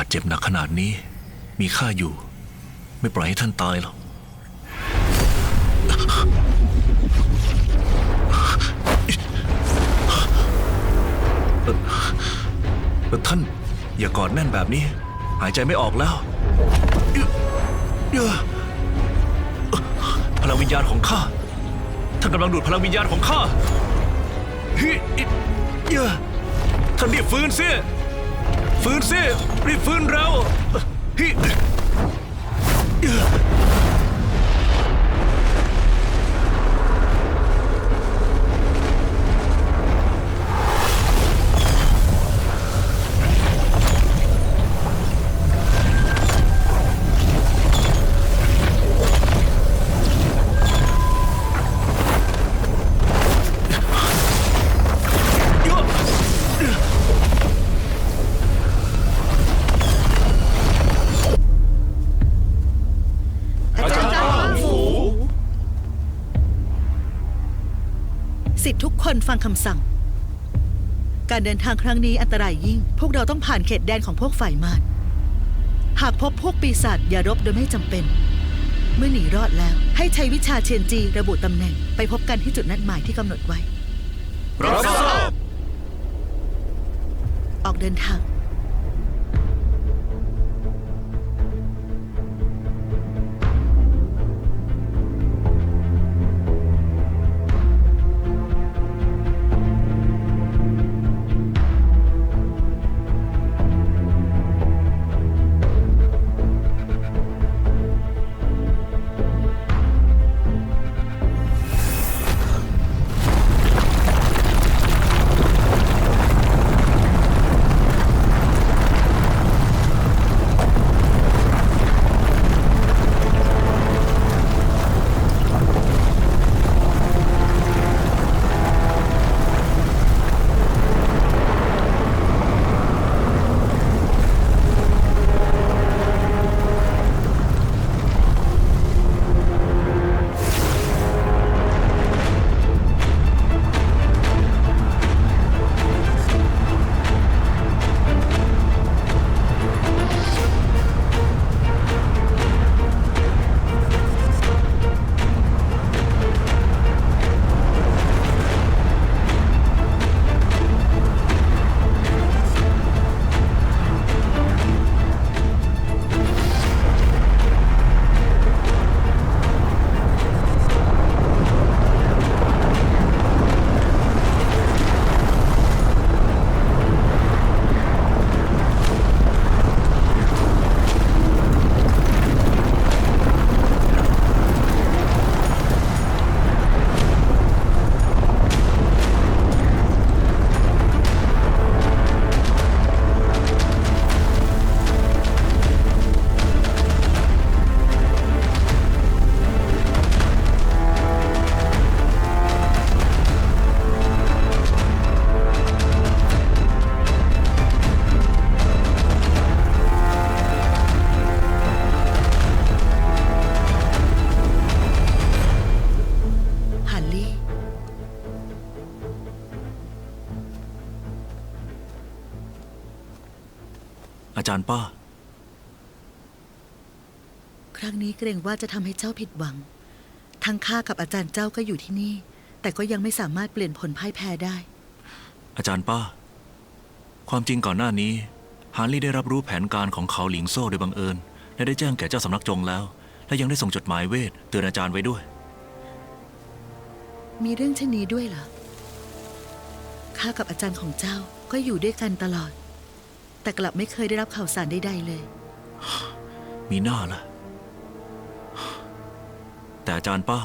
าดเจ็บหนักขนาดนี้ มีข้าอยู่ ไม่ปล่อยให้ท่านตายหรอกท่านอย่ากอดแน่นแบบนี้ หายใจไม่ออกแล้วพลังวิญญาณของข้าท่านกำลังดูดพลังวิญญาณของข้าเฮ้ยเอ่อท่านรีบฟื้นสิ ฟื้นสิรีบฟื้นเร็วฮิ ฟังคำสั่ง การเดินทางครั้งนี้อันตรายยิ่ง พวกเราต้องผ่านเขตแดนของพวกฝ่ายมารหากพบพวกปีศาจอย่ารบโดยไม่จำเป็น เมื่อหนีรอดแล้ว ให้ใช้วิชาเชียนจีระบุตำแหน่ง ไปพบกันที่จุดนัดหมายที่กำหนดไว้ รับทราบ ออกเดินทาง จารย์ป้า ครั้งนี้เกรงว่าจะทำให้เจ้าผิดหวัง ทั้งข้ากับอาจารย์เจ้าก็อยู่ที่นี่ แต่ก็ยังไม่สามารถเปลี่ยนผลพ่ายแพ้ได้ อาจารย์ป้า ความจริงก่อนหน้านี้ ฮาร์ลี่ได้รับรู้แผนการของเขาหลิงโซ่โดยบังเอิญ และได้แจ้งแก่เจ้าสำนักจงแล้ว และยังได้ส่งจดหมายเวทเตือนอาจารย์ไว้ด้วย มีเรื่องเช่นนี้ด้วยเหรอข้ากับอาจารย์ของเจ้าก็อยู่ด้วยกันตลอด แต่กลับไม่เคยได้รับข่าวสารใดๆเลย มีหน้าละแต่อาจารย์ป้า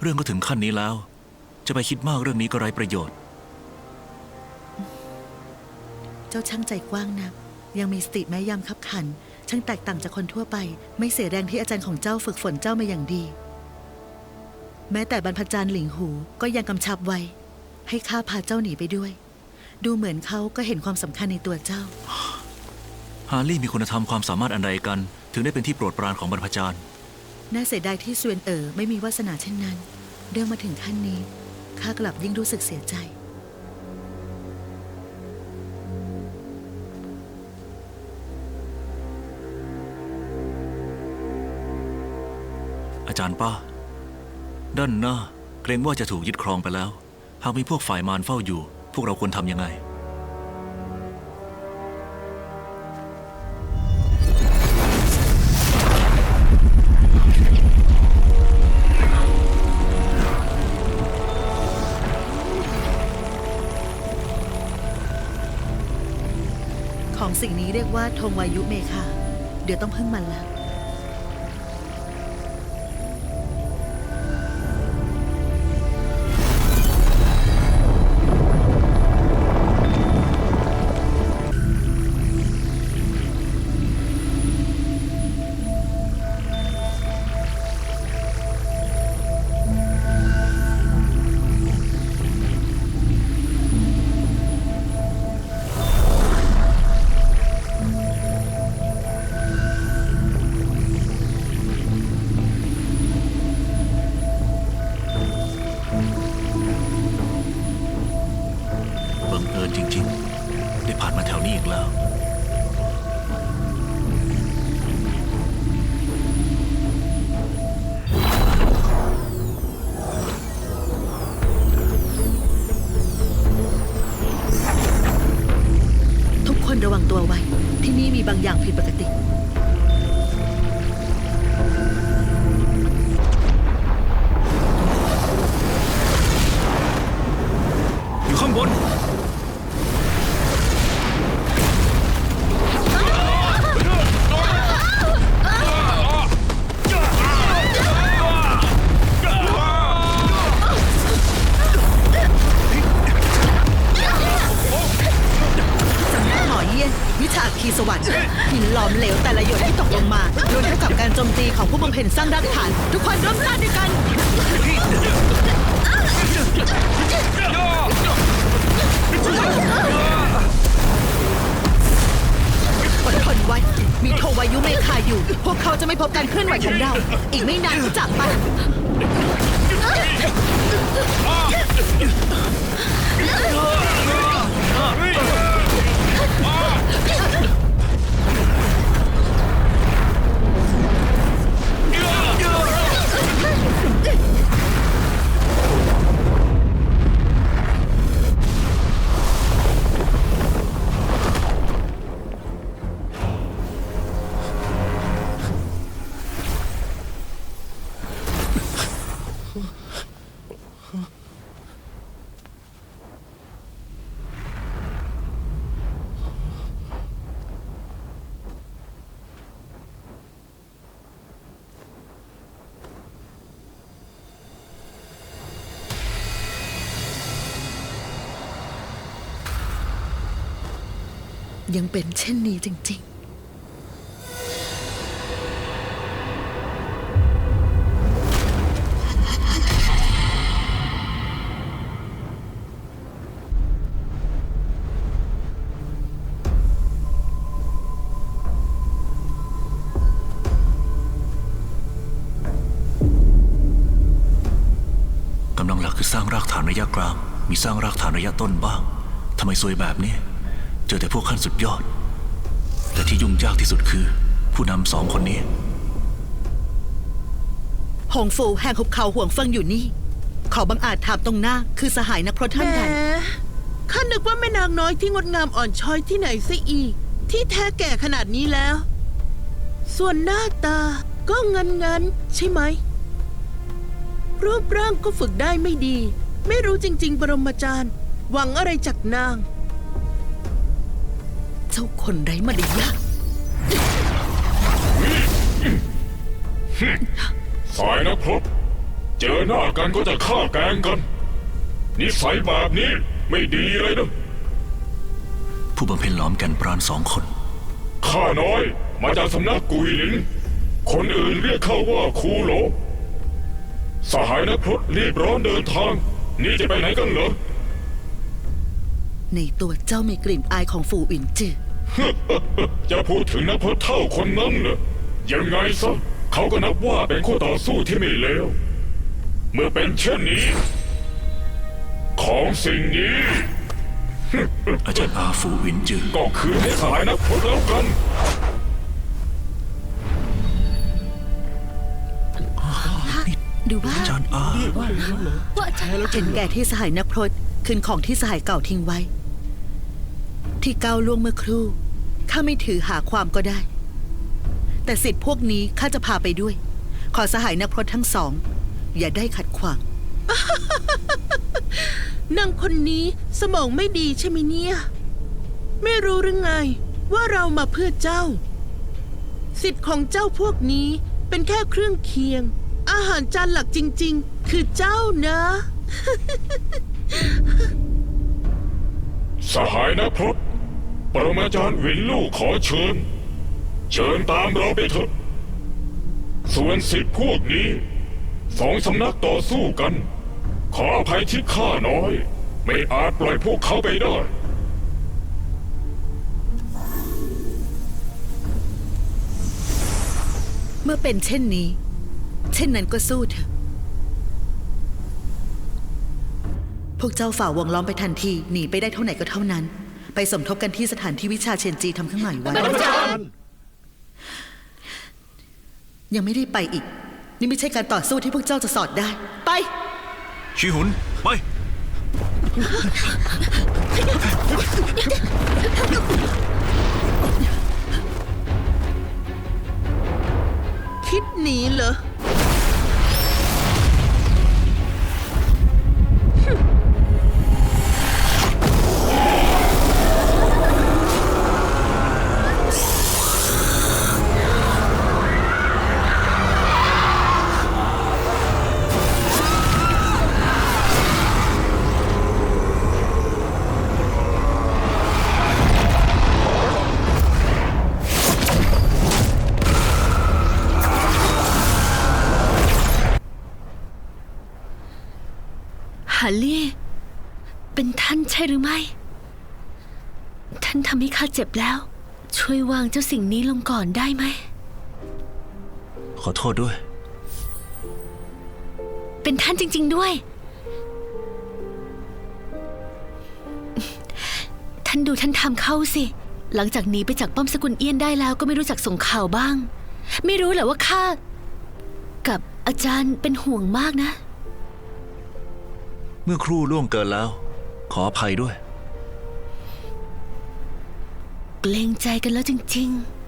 เรื่องก็ถึงขั้นนี้แล้ว จะไปคิดมากเรื่องนี้ก็ไร้ประโยชน์ เจ้าช่างใจกว้างนัก ยังมีสติแม้ยามคับขัน ช่างแตกต่างจากคนทั่วไป ไม่เสียแรงที่อาจารย์ของเจ้าฝึกฝนเจ้ามาอย่างดี แม้แต่บรรพจารย์หลิงหูก็ยังกำชับไว้ ให้ข้าพาเจ้าหนีไปด้วย ดูเหมือนเขาก็เห็นความสำคัญในตัวเจ้า ฮาร์ลี่มีคุณธรรมความสามารถอันใดกัน ถึงได้เป็นที่โปรดปรานของบรรพจารย์น่าเสียดายที่เซวนเอ๋อไม่มีวาสนาเช่นนั้น เรื่องมาถึงขั้นนี้ข้ากลับยิ่งรู้สึกเสียใจ อาจารย์ป้า ด้านหน้า เกรงว่าจะถูกยึดครองไปแล้ว หากมีพวกฝ่ายมารเฝ้าอยู่ พวกเราควรทำยังไง ของสิ่งนี้เรียกว่าธงวายุเมคาเดี๋ยวต้องพึ่งมันแล้ว วิชาคีสวรรค์หินหลอมเหลวแต่ละหยดที่ตกลงมาล้วนเท่ากับการโจมตีของผู้บำเพ็ญสร้างรากฐาน ทุกคนร่วมสร้างด้วยกันอดทนไว้ มีโทวายุเมคาอยู่ พวกเขาจะไม่พบการเคลื่อนไหวของเรา อีกไม่นานก็จากไป ยังเป็นเช่นนี้จริงกำลังหลักคือสร้างรากฐานระยะกลาง มีสร้างรากฐานระยะต้นบ้าง ทำไมซวยแบบนี้ เจอแต่พวกขั้นสุดยอด แต่ที่ยุ่งยากที่สุดคือ ผู้นำสองคนนี้ๆหงฟูแห่งหุบเขาห่วงเฟิงอยู่นี่ ขอบังอาจถามตรงหน้า คือสหายนักพรตแหท่านใดมข้านึกว่าแม่นางน้อยที่งดงามอ่อนช้อยที่ไหนซะอีก ที่แท้แก่ขนาดนี้แล้ว ส่วนหน้าตาก็งันงันๆใช่ไหม รูปร่างก็ฝึกได้ไม่ดี ไม่รู้จริง ๆ บรมจารย์ หวังอะไรจากนาง เจ้าคนไร้มารยาทสายนักพรบเจอหน้ากันก็จะฆ่าแกล้งกัน นิสัยแบบนี้ไม่ดีเลยนะ ผู้บำเพ็ญหลอมแก่นปราณสองคน ข้าน้อยมาจากสำนักกุยหลิน คนอื่นเรียกเขาว่าคูโหล สหายนักพรตรีบร้อนเดินทาง นี่จะไปไหนกันเหรอ ในตัวเจ้ามีกลิ่นอายของฝูอินจือ จะพูดถึงนักพรตเท่าคนนั้นเหรอยังไงซะเขาก็นับว่าเป็นคู่ต่อสู้ที่ไม่เลวเมื่อเป็นเช่นนี้ ของสิ่งนี้ อาจารย์อาฟูวินจือก็คือให้สายนักพรตแล้วกันฮะดูบ้างอาจารย์อา ว่าอาจารย์เห็นแก่ที่สหายนักพรตคืนของที่สหายเก่าทิ้งไว้ ที่ก้าวล่วงเมื่อครู่ข้าไม่ถือหาความก็ได้ แต่สิทธิ์พวกนี้ข้าจะพาไปด้วย ขอสหายนักพรตทั้งสอง อย่าได้ขัดขวาง นางคนนี้สมองไม่ดีใช่ไหมเนี่ย ไม่รู้หรือไงว่าเรามาเพื่อเจ้า สิทธิ์ของเจ้าพวกนี้เป็นแค่เครื่องเคียง อาหารจานหลักจริง ๆ คือเจ้านะ สหายนักพรต ปรมาจารย์วินลู่ขอเชิญ เชิญตามเราไปเถอะ ส่วนสิทธิพวกนี้ สองสำนักต่อสู้กัน ขออภัยที่ข้าน้อย ไม่อาจปล่อยพวกเขาไปได้เมื่อเป็นเช่นนี้ เช่นนั้นก็สู้เถอะ พวกเจ้าฝ่าวงล้อมไปทันที หนีไปได้เท่าไหร่ก็เท่านั้น ไปสมทบกันที่สถานที่วิชาเชนจีทำเครื่องหมายไว้ยังไม่ได้ไปอีก นี่ไม่ใช่การต่อสู้ที่พวกเจ้าจะสอดได้ ไปชีหุน ไปคิดหนีเหรอ ท่านใช่หรือไม่ ท่านทำให้ข้าเจ็บแล้ว ช่วยวางเจ้าสิ่งนี้ลงก่อนได้ไหม ขอโทษด้วย เป็นท่านจริง ๆด้วย ท่านดูท่านทำเข้าสิ หลังจากหนีไปจากป้อมสกุลเอี้ยนได้แล้วก็ไม่รู้จักส่งข่าวบ้าง ไม่รู้เหรอว่าข้ากับอาจารย์เป็นห่วงมากนะ เมื่อครู่ล่วงเกินแล้ว ขออภัยด้วย เกรงใจกันแล้วจริง ๆ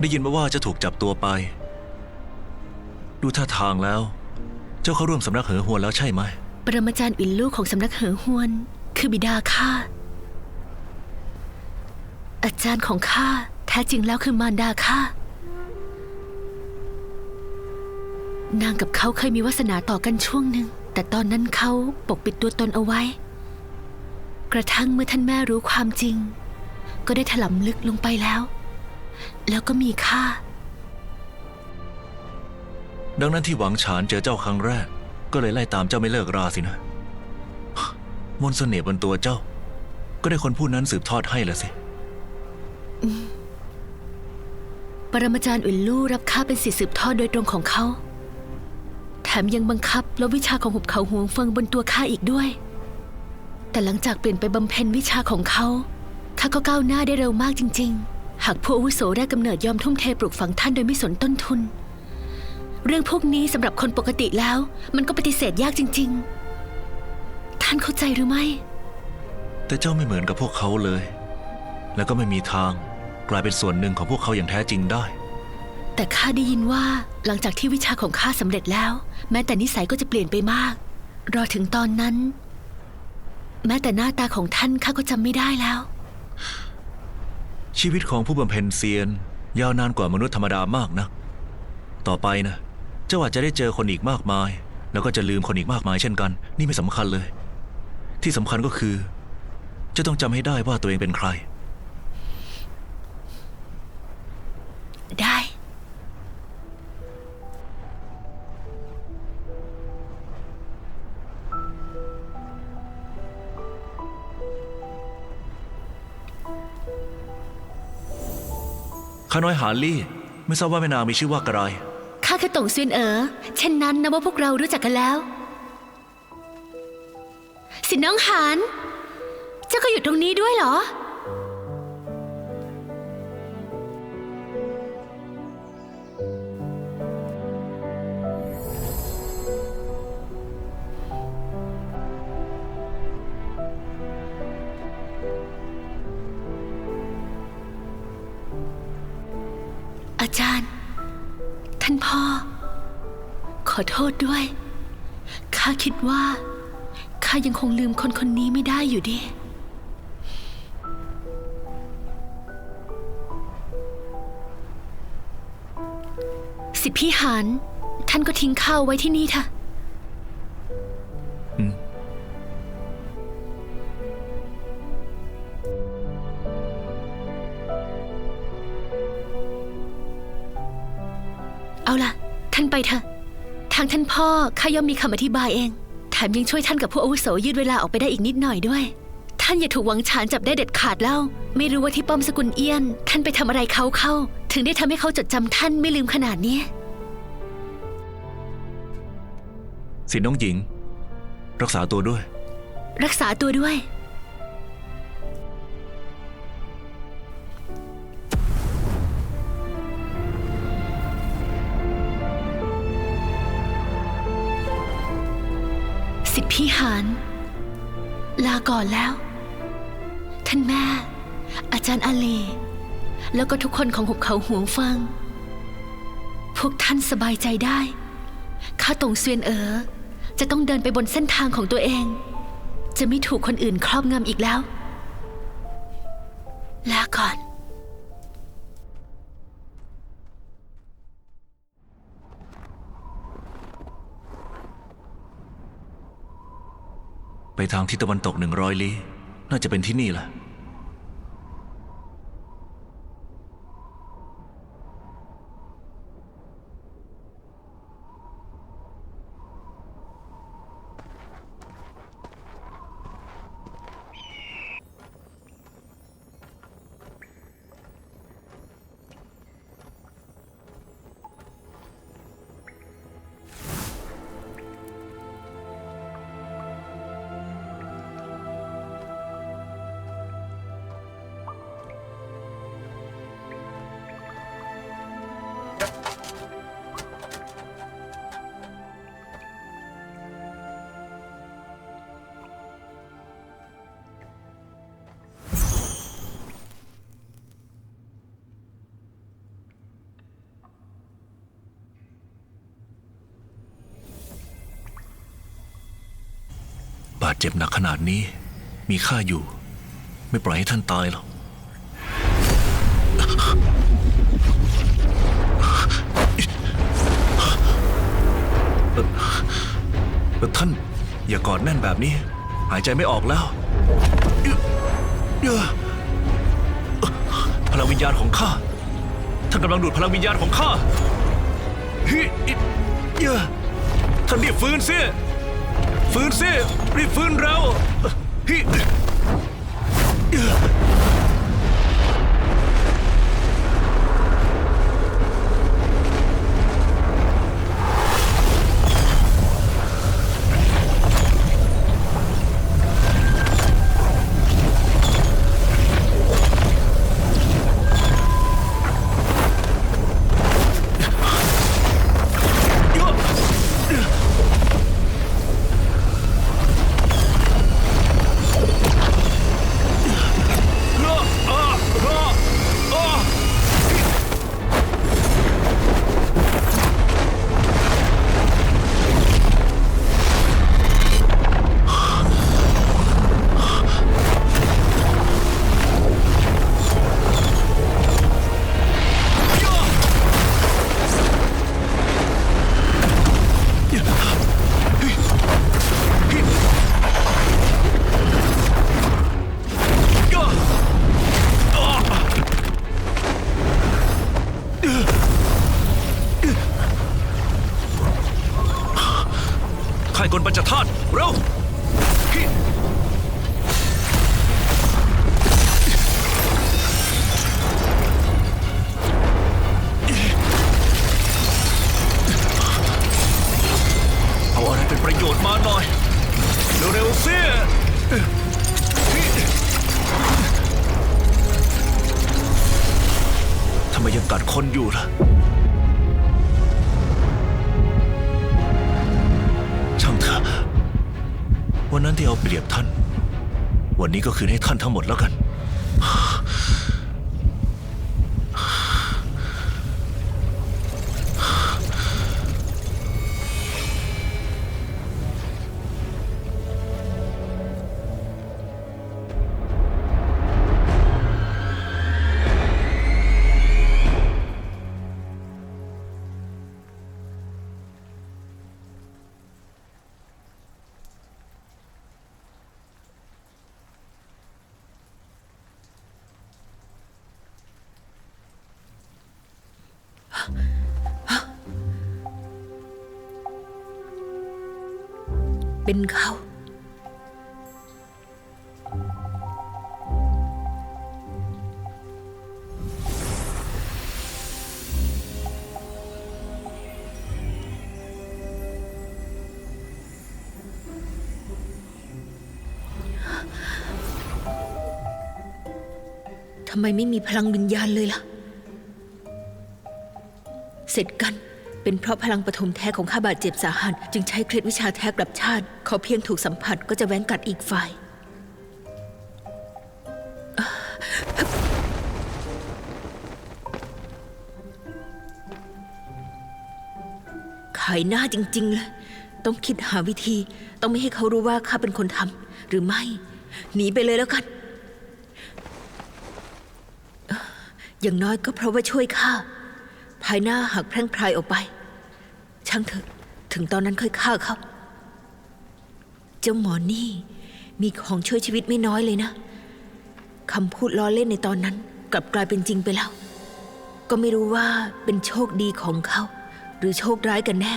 ได้ยินมาว่าจะถูกจับตัวไป ดูท่าทางแล้ว เจ้าเข้าร่วมสำนักเหอหวนแล้วใช่ไหม ปรมาจารย์อินลูกของสำนักเหอฮวน คือบิดาข้าอาจารย์ของข้าแท้จริงแล้วคือมารดาข้า นางกับเขาเคยมีวาสนาต่อกันช่วงหนึ่ง แต่ตอนนั้นเขาปกปิดตัวตนเอาไว้ กระทั่งเมื่อท่านแม่รู้ความจริง ก็ได้ถลำลึกลงไปแล้ว แล้วก็มีค่า ดังนั้นที่หวังฉานเจอเจ้าครั้งแรก ก็เลยไล่ตามเจ้าไม่เลิกราสินะ มนต์เสน่ห์บนตัวเจ้า ก็ได้คนผู้นั้นสืบทอดให้ละสิ ปรมาจารย์อุ่นลู่รับข้าเป็นศิษย์สืบทอดโดยตรงของเขา แถมยังบังคับและวิชาของหุบเขาห่วงเฟิงบนตัวข้าอีกด้วย แต่หลังจากเปลี่ยนไปบำเพ็ญวิชาของเขาข้าก็ก้าวหน้าได้เร็วมากจริง ๆ หากผู้อาวุโสได้กำเนิดยอมทุ่มเทปลูกฝังท่านโดยไม่สนต้นทุน เรื่องพวกนี้สำหรับคนปกติแล้ว มันก็ปฏิเสธยากจริง ๆ ท่านเข้าใจหรือไม่ แต่เจ้าไม่เหมือนกับพวกเขาเลย แล้วก็ไม่มีทางกลายเป็นส่วนหนึ่งของพวกเขาอย่างแท้จริงได้ แต่ข้าได้ยินว่าหลังจากที่วิชาของข้าสำเร็จแล้ว แม้แต่นิสัยก็จะเปลี่ยนไปมาก รอถึงตอนนั้น แม้แต่หน้าตาของท่านข้าก็จำไม่ได้แล้ว ชีวิตของผู้บำเพ็ญเซียน ยาวนานกว่ามนุษย์ธรรมดามากนะ ต่อไปนะ เจ้าอาจจะได้เจอคนอีกมากมาย แล้วก็จะลืมคนอีกมากมายเช่นกัน นี่ไม่สำคัญเลย ที่สำคัญก็คือ จะต้องจำให้ได้ว่าตัวเองเป็นใคร ข้าน้อยหาลี่ ไม่ทราบว่าแม่นางมีชื่อว่ากระไร ข้าคือตงเซียนเอ๋อ เช่นนั้นนะว่าพวกเรารู้จักกันแล้ว สินน้องหาน เจ้าก็อยู่ตรงนี้ด้วยเหรอ ท่านพ่อ ขอโทษด้วย ข้าคิดว่า ข้ายังคงลืมคนคนนี้ไม่ได้อยู่ดีสิทธิพี่หานท่านก็ทิ้งข้าวไว้ที่นี่เถอะ เถอะ ทางท่านพ่อข้าย่อมมีคำอธิบายเอง แถมยังช่วยท่านกับผู้อาวุโสยืดเวลาออกไปได้อีกนิดหน่อยด้วย ท่านอย่าถูกหวังฉานจับได้เด็ดขาดเล่า ไม่รู้ว่าที่ป้อมสกุลเอี้ยน ท่านไปทำอะไรเขาเข้า ถึงได้ทำให้เขาจดจำท่านไม่ลืมขนาดนี้ สินน้องหญิง รักษาตัวด้วย รักษาตัวด้วย ก่อนแล้ว ท่านแม่ อาจารย์อาลีแล้วก็ทุกคนของหุบเขาหวงฟัง พวกท่านสบายใจได้ข้าตงเซียนเอ๋อจะต้องเดินไปบนเส้นทางของตัวเอง จะไม่ถูกคนอื่นครอบงำอีกแล้วลาก่อน ไปทางทิศตะวันตกหนึ่งร้อยลี้ น่าจะเป็นที่นี่แหละาดเจ็บหนักขนาดนี้ มีค่าอยู่ ไม่ปล่อยให้ท่านตายหรอกท่านอย่ากอดแน่นแบบนี้ หายใจไม่ออกแล้วพลังวิญญาณของข้าท่านกำลังดูดพลังวิญญาณของข้าเฮ้ยเอ่อท่านรีบฟื้นเสีย ฟื้นสิรีบฟื้นเราฮิ กลปัญจธาตุเร็ว ก็คืนให้ท่านทั้งหมดแล้วกัน เขา ทำไมไม่มีพลังวิญญาณเลยล่ะ เสร็จกัน เป็นเพราะพลังปฐมแท้ของข้าบาดเจ็บสาหัส จึงใช้เคล็ดวิชาแท้กลับชาติ เขาเพียงถูกสัมผัสก็จะแว้งกัดอีกฝ่าย ขายหน้าจริงๆเลยต้องคิดหาวิธี ต้องไม่ให้เขารู้ว่าข้าเป็นคนทำหรือไม่ หนีไปเลยแล้วกัน อย่างน้อยก็เพราะว่าช่วยข้า ภายหน้าหากแพร่งพรายออกไป ช่างเถอะ ถึงตอนนั้นค่อยฆ่าเขา เจ้าหมอนี่มีของช่วยชีวิตไม่น้อยเลยนะคำพูดล้อเล่นในตอนนั้น กลับกลายเป็นจริงไปแล้ว ก็ไม่รู้ว่าเป็นโชคดีของเขา หรือโชคร้ายกันแน่